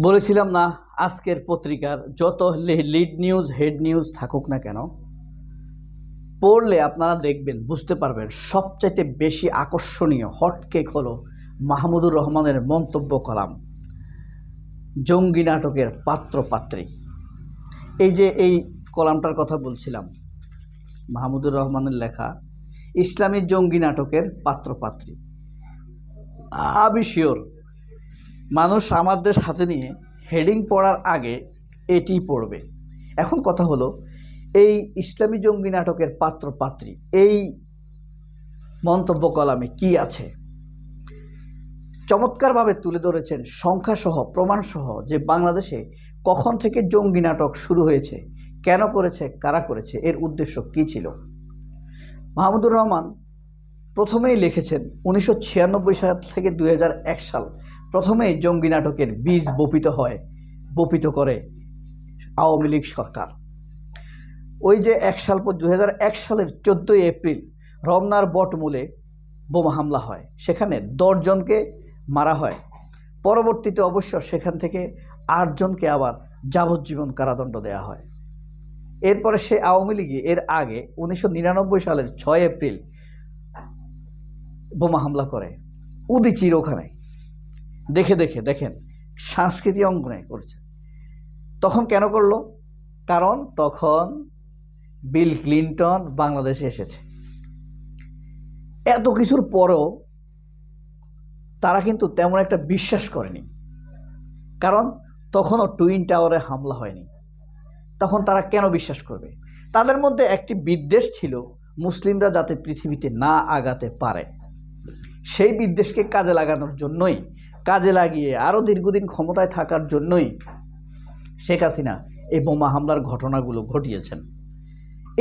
বলেছিলাম না, আজকের পত্রিকার যত লিড নিউজ হেড নিউজ থাকুক না কেন, পড়লে আপনারা দেখবেন, বুঝতে পারবেন, সবচাইতে বেশি আকর্ষণীয় হটকেক হলো মাহমুদুর রহমানের মন্তব্য কলাম, জঙ্গি নাটকের পাত্র পাত্রী এই যে এই কলামটার কথা বলছিলাম, মাহমুদুর রহমানের লেখা, ইসলামী জঙ্গি নাটকের পাত্র পাত্রী আবি শিওর মানুষ আমাদের হাতে নিয়ে হেডিং পড়ার আগে এটি পড়বে। এখন কথা হলো, এই ইসলামী জঙ্গি নাটকের পাত্র পাত্রী এই মন্তব্য কলামে কি আছে? চমৎকারভাবে তুলে ধরেছেন সংখ্যাসহ, প্রমাণসহ যে বাংলাদেশে কখন থেকে জঙ্গি নাটক শুরু হয়েছে, কেন করেছে, কারা করেছে, এর উদ্দেশ্য কী ছিল? মাহমুদুর রহমান প্রথমেই লিখেছেন উনিশশো ছিয়ানব্বই সাল থেকে দুই হাজার এক সাল। প্রথমেই জঙ্গি নাটকের বীজ বপিত হয়, বপিত করে আওয়ামী লীগ সরকার। ওই যে এক সাল পর দু হাজার এক সালের চোদ্দোই এপ্রিল রমনার বটমূলে বোমা হামলা হয়। সেখানে দশজনকে মারা হয়। পরবর্তীতে অবশ্য সেখান থেকে আটজনকে আবার যাবজ্জীবন কারাদণ্ড দেওয়া হয়। এরপরে সে আওয়ামী লীগে এর আগে উনিশশো নিরানব্বই সালের ছয় এপ্রিল বোমা হামলা করে। উদিচির ওখানে। দেখে দেখে, দেখেন, সাংস্কৃতিক অঙ্গনে করছে। তখন কেন করল? কারণ তখন বিল ক্লিন্টন বাংলাদেশে এসেছে। এত কিছুর পরেও তারা কিন্তু তেমন একটা বিশ্বাস করেনি। কারণ তখনও টুইন টাওয়ারে হামলা হয়নি। তখন তারা কেন বিশ্বাস করবে? তাদের মধ্যে একটি বিদ্বেষ ছিল, মুসলিমরা যাতে পৃথিবীতে না আগাতে পারে। সেই বিদ্বেষকে কাজে লাগানোর জন্যই কাজে লাগিয়ে আরও দীর্ঘদিন ক্ষমতায় থাকার জন্যই শেখ হাসিনা এই বোমা হামলার ঘটনাগুলো ঘটিয়েছেন।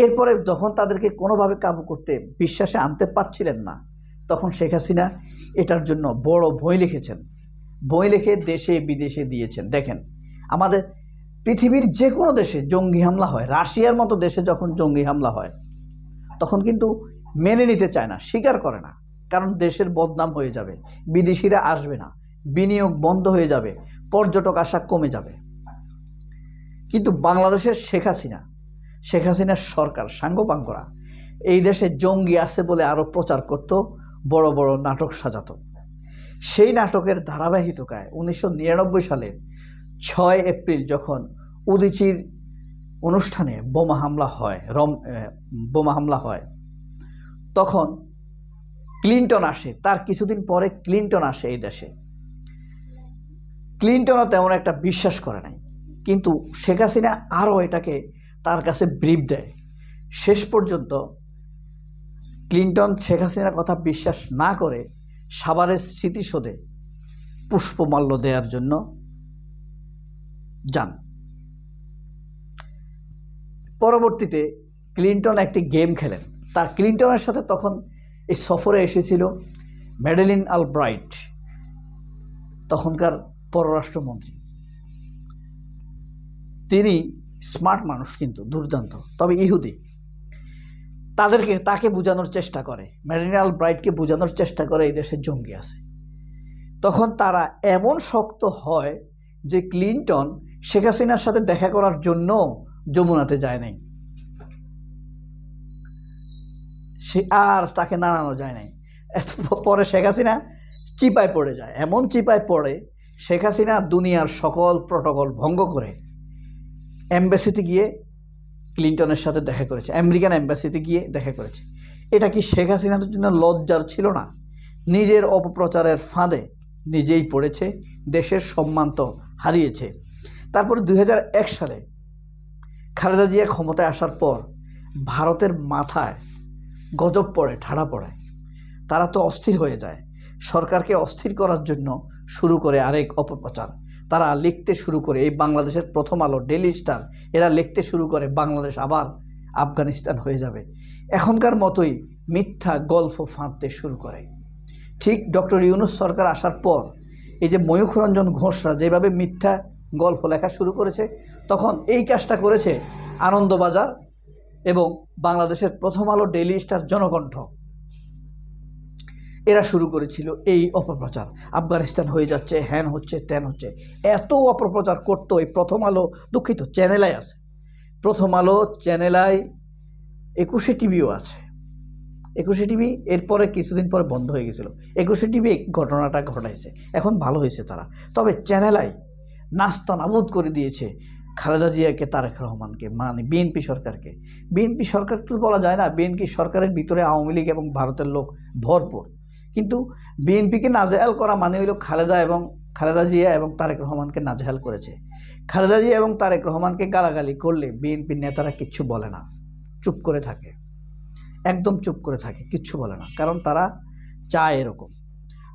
এরপরে যখন তাদেরকে কোনোভাবে কাবু করতে বিশ্বাসে আনতে পারছিলেন না, তখন শেখ হাসিনা এটার জন্য বড় বই লিখেছেন। বই লিখে দেশে বিদেশে দিয়েছেন। দেখেন, আমাদের পৃথিবীর যে কোনো দেশে জঙ্গি হামলা হয়, রাশিয়ার মতো দেশে যখন জঙ্গি হামলা হয়, তখন কিন্তু মেনে নিতে চায় না, স্বীকার করে না, কারণ দেশের বদনাম হয়ে যাবে, বিদেশিরা আসবে না। বিনিয়োগ বন্ধ হয়ে যাবে, পর্যটক আসা কমে যাবে। কিন্তু বাংলাদেশের শেখ হাসিনা, শেখ হাসিনার সরকার, সাঙ্গপাঙ্গরা, এই দেশে জঙ্গি আছে বলে আরও প্রচার করত বড় বড় নাটক সাজাতো। সেই নাটকের ধারাবাহিকতায় উনিশশো সালের ছয় এপ্রিল যখন উদিচির অনুষ্ঠানে বোমা হামলা হয়, রম বোমা হামলা হয়, তখন ক্লিন্টন আসে। তার কিছুদিন পরে ক্লিন্টন আসে এই দেশে। ক্লিন্টনও তেমন একটা বিশ্বাস করে নাই। কিন্তু শেখ হাসিনা আরও এটাকে তার কাছে ব্রিফ দেয়। শেষ পর্যন্ত ক্লিন্টন শেখ হাসিনার কথা বিশ্বাস না করে সাভারের স্মৃতিসৌধে পুষ্পমাল্য দেওয়ার জন্য যান। পরবর্তীতে ক্লিন্টন একটি গেম খেলেন। তার ক্লিন্টনের সাথে তখন এই সফরে এসেছিল আল ব্রাইট তখনকার পররাষ্ট্রমন্ত্রী। তিনি স্মার্ট মানুষ কিন্তু, দুর্দান্ত। তবে ইহুদি, তাদেরকে, তাকে বোঝানোর চেষ্টা করে। ম্যারিনাল ব্রাইটকে বোঝানোর চেষ্টা করে এই দেশে জঙ্গি আছে। তখন তারা এমন শক্ত হয় যে ক্লিন্টন শেখ হাসিনার সাথে দেখা করার জন্য যমুনাতে যায় নাই। সে আর তাকে নাড়ানো যায় নাই। পরে শেখ হাসিনা চিপায় পড়ে যায়। এমন চিপায় পড়ে শেখ হাসিনা দুনিয়ার সকল প্রটোকল ভঙ্গ করে অ্যাম্বাসিতে গিয়ে ক্লিন্টনের সাথে দেখা করেছে, আমেরিকান অ্যাম্বাসিতে গিয়ে দেখা করেছে। এটা কি শেখ হাসিনার জন্য লজ্জার ছিল না? নিজের অপপ্রচারের ফাঁদে নিজেই পড়েছে, দেশের সম্মান তো হারিয়েছে। তারপরে দু হাজার এক সালে খালেদা জিয়া ক্ষমতায় আসার পর ভারতের মাথায় গজব পড়ে, ঠাড়া পড়ে। তারা তো অস্থির হয়ে যায়। সরকারকে অস্থির করার জন্য শুরু করে আরেক অপপ্রচার। তারা লিখতে শুরু করে এই বাংলাদেশের প্রথম আলো ডেলি স্টার এরা লিখতে শুরু করে বাংলাদেশ আবার আফগানিস্তান হয়ে যাবে। এখনকার মতোই মিথ্যা গল্প ফাঁদতে শুরু করে। ঠিক ডক্টর ইউনুস সরকার আসার পর এই যে ময়ূখরঞ্জন ঘোষরা যেভাবে মিথ্যা গল্প লেখা শুরু করেছে, তখন এই কাজটা করেছে আনন্দবাজার এবং বাংলাদেশের প্রথম আলো ডেইলি স্টার জনকণ্ঠ। এরা শুরু করেছিল এই অপপ্রচার। আফগানিস্তান হয়ে যাচ্ছে, হ্যান হচ্ছে ট্যান হচ্ছে। এত অপপ্রচার করতো, এই প্রথম আলো দুঃখিত চ্যানেলাই আছে। প্রথম আলো চ্যানেলাই একুশে টিভিও আছে। একুশে টিভি এরপরে কিছুদিন পরে বন্ধ হয়ে গেছিল। একুশে টিভি ঘটনাটা ঘটাইছে। এখন ভালো হয়েছে তারা। তবে চ্যানেলাই নাস্তা নাবুদ করে দিয়েছে খালেদা জিয়াকে, তারেক রহমানকে মানে বিএনপি সরকারকে। বিএনপি সরকার তো বলা যায় না, বিএনপি সরকারের ভিতরে আওয়ামী লীগ এবং ভারতের লোক ভরপুর। কিন্তু বিএনপিকে নাজেহাল করা মানে হইল খালেদা এবং খালেদা জিয়া এবং তারেক রহমানকে নাজেহাল করেছে। খালেদা জিয়া এবং তারেক রহমানকে গালাগালি করলে বিএনপির নেতারা কিচ্ছু বলে না। চুপ করে থাকে। একদম চুপ করে থাকে, কিচ্ছু বলে না। কারণ তারা চায় এরকম।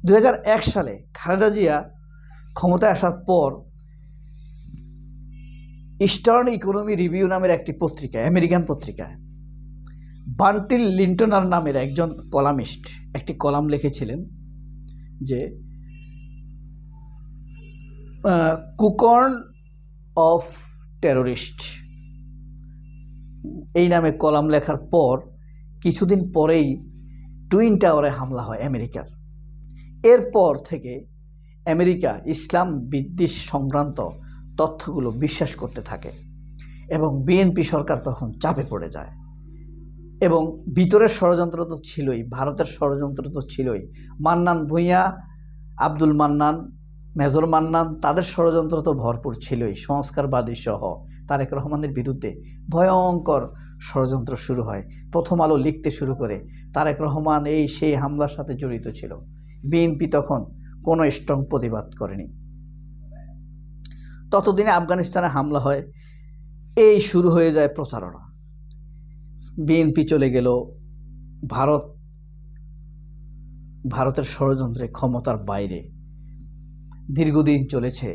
দু হাজার এক সালে খালেদা জিয়া ক্ষমতায় আসার পর ইস্টার্ন ইকোনমি রিভিউ নামের একটি পত্রিকা আমেরিকান পত্রিকায় বান্টিল লিন্টনার নামের একজন কলামিস্ট একটি কলাম লিখেছিলেন যে কুকর্ন অফ টেরোরিস্ট। এই নামে কলাম লেখার পর কিছুদিন পরেই টুইন টাওয়ারে হামলা হয় আমেরিকার। এরপর থেকে আমেরিকা ইসলাম বিদ্বেষ সংক্রান্ত তথ্যগুলো বিশ্বাস করতে থাকে এবং বিএনপি সরকার তখন চাপে পড়ে যায়। এবং ভিতরের ষড়যন্ত্র তো ছিলই, ভারতের ষড়যন্ত্র তো ছিলই। মান্নান ভূঁইয়া, আব্দুল মান্নান, মেজর মান্নান, তাদের ষড়যন্ত্র তো ভরপুর ছিলই, সংস্কারবাদী সহ। তারেক রহমানের বিরুদ্ধে ভয়ঙ্কর ষড়যন্ত্র শুরু হয়, প্রথম আলো লিখতে শুরু করে। তারেক রহমান এই সেই হামলার সাথে জড়িত ছিল। বিএনপি তখন কোনো স্ট্রং প্রতিবাদ করেনি। ততদিনে আফগানিস্তানে হামলা হয়, এই শুরু হয়ে যায় প্রচারণা। বিএনপি চলে গেল, ভারত, ভারতের ষড়যন্ত্রে ক্ষমতার বাইরে। দীর্ঘদিন চলেছে,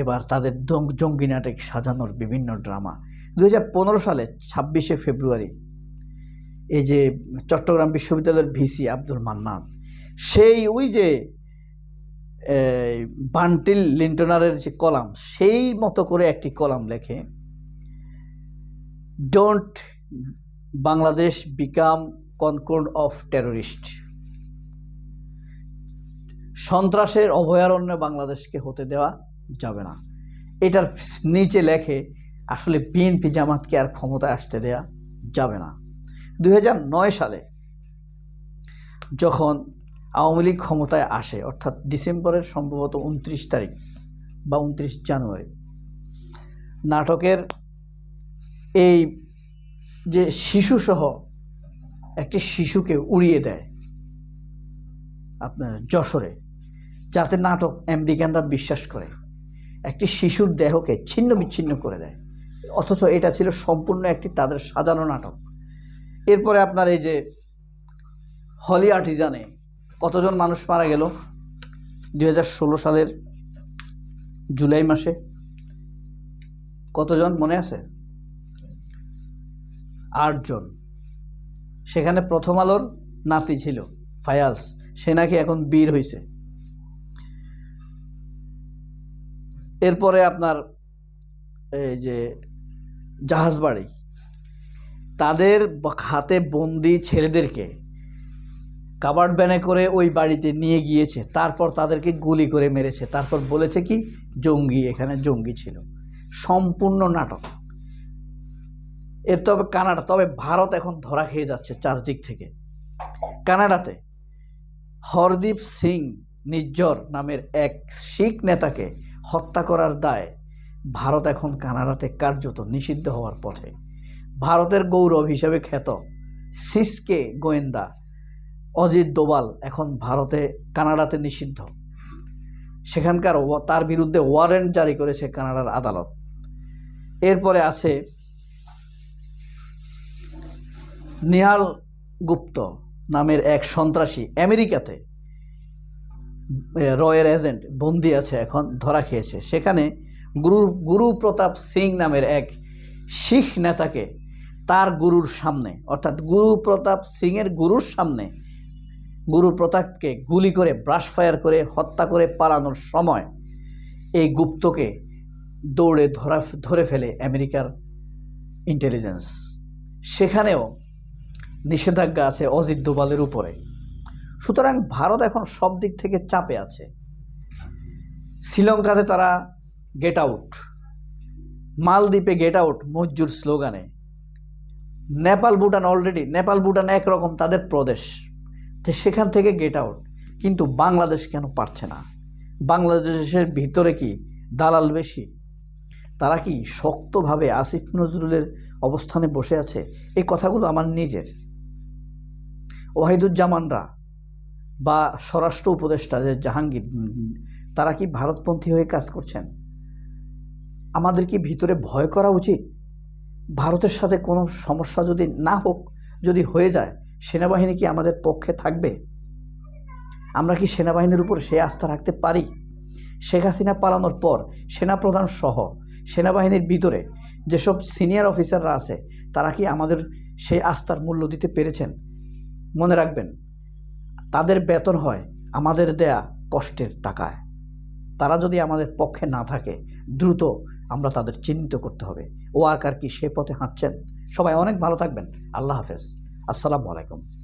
এবার তাদের জঙ্গি নাটক সাজানোর বিভিন্ন ড্রামা। দু হাজার পনেরো সালে ছাব্বিশে ফেব্রুয়ারি, এই যে চট্টগ্রাম বিশ্ববিদ্যালয়ের ভিসি আব্দুল মান্নান, সেই ওই যে বান্টিল লিন্টনারের যে কলাম, সেই মতো করে একটি কলাম লেখে don't Bangladesh become concord of terrorist সন্ত্রাসের অভয়ারণ্য বাংলাদেশকে হতে দেওয়া যাবে না। এটার নিচে লেখে, আসলে বিএনপি জামাতকে আর ক্ষমতায় আসতে দেয়া যাবে না। দু হাজার নয় সালে যখন আওয়ামী লীগ ক্ষমতায় আসে, অর্থাৎ ডিসেম্বরের সম্ভবত উনত্রিশ তারিখ বা উনত্রিশ জানুয়ারি, নাটকের এই যে শিশুসহ একটি শিশুকে উড়িয়ে দেয় আপনার যশোরে, যাতে নাটক আমেরিকানরা বিশ্বাস করে। একটি শিশুর দেহকে ছিন্ন বিচ্ছিন্ন করে দেয়। অথচ এটা ছিল সম্পূর্ণ একটি তাদের সাজানো নাটক। এরপরে আপনার এই যে হলি আর্টিজানে কতজন মানুষ মারা গেল? দু হাজার ষোলো সালের জুলাই মাসে। কতজন মনে আছে? আটজন। সেখানে প্রথম আলোর নাতি ছিল, ফায়াজ। সে নাকি এখন বীর হয়েছে এরপরে আপনার এই যে জাহাজবাড়ি তাদের হাতে বন্দি ছেলেদেরকে কাবার্ড ব্যানে করে ওই বাড়িতে নিয়ে গিয়েছে। তারপর তাদেরকে গুলি করে মেরেছে। তারপর বলেছে কি, জঙ্গি, এখানে জঙ্গি ছিল। সম্পূর্ণ নাটক। এর তবে কানাডা, তবে ভারত এখন ধরা খেয়ে যাচ্ছে চারদিক থেকে। কানাডাতে হরদীপ সিং নিজ্জর নামের এক শিখ নেতাকে হত্যা করার দায় ভারত এখন কানাডাতে কার্যত নিষিদ্ধ হওয়ার পথে। ভারতের গৌরব হিসেবে খ্যাত সিসকে গোয়েন্দা অজিত দোবাল এখন ভারতে কানাডাতে নিষিদ্ধ। সেখানকার তার বিরুদ্ধে ওয়ারেন্ট জারি করেছে কানাডার আদালত। এরপরে আছে নিহাল গুপ্ত নামের এক সন্ত্রাসী আমেরিকাতে রয়ের এজেন্ট বন্দি আছে এখন, ধরা খেয়েছে। সেখানে গুরু গুরু প্রতাপ সিং নামের এক শিখ নেতাকে তার গুরুর সামনে, অর্থাৎ গুরু প্রতাপ সিংয়ের গুরুর সামনে, গুরু প্রতাপকে গুলি করে, ব্রাশ ফায়ার করে, হত্যা করে পালানোর সময় এই গুপ্তকে দৌড়ে ধরা, ধরে ফেলে আমেরিকার ইন্টেলিজেন্স সেখানেও নিষেধাজ্ঞা আছে অজিত দোবালের উপরে। সুতরাং ভারত এখন সব দিক থেকে চাপে আছে। শ্রীলঙ্কাতে তারা গেট আউট মালদ্বীপে গেট আউট মজ্জুর স্লোগানে। নেপাল, ভুটান অলরেডি নেপাল, ভুটান একরকম তাদের প্রদেশ। তো সেখান থেকে গেট আউট কিন্তু বাংলাদেশ কেন পারছে না? বাংলাদেশের ভিতরে কি দালাল বেশি? তারা কি শক্তভাবে আসিফ নজরুলের অবস্থানে বসে আছে? এই কথাগুলো আমার নিজের। ওয়াহিদুজ্জামানরা বা স্বরাষ্ট্র উপদেষ্টা যে জাহাঙ্গীর তারা কি ভারতপন্থী হয়ে কাজ করছেন? আমাদের কি ভিতরে ভয় করা উচিত? ভারতের সাথে কোনো সমস্যা যদি না হোক, যদি হয়ে যায়, সেনাবাহিনী কি আমাদের পক্ষে থাকবে? আমরা কি সেনাবাহিনীর উপর সে আস্থা রাখতে পারি? শেখ হাসিনা পালানোর পর সেনাপ্রধান সহ সেনাবাহিনীর ভিতরে যেসব সিনিয়র অফিসাররা আছে, তারা কি আমাদের সেই আস্থার মূল্য দিতে পেরেছেন? মনে রাখবেন, তাদের বেতন হয় আমাদের দেয়া কষ্টের টাকায়। তারা যদি আমাদের পক্ষে না থাকে, দ্রুত আমরা তাদের চিহ্নিত করতে হবে। ওয়ার্কার কি সে পথে হাঁটছেন? সবাই অনেক ভালো থাকবেন। আল্লাহ হাফেজ। আসসালামু আলাইকুম।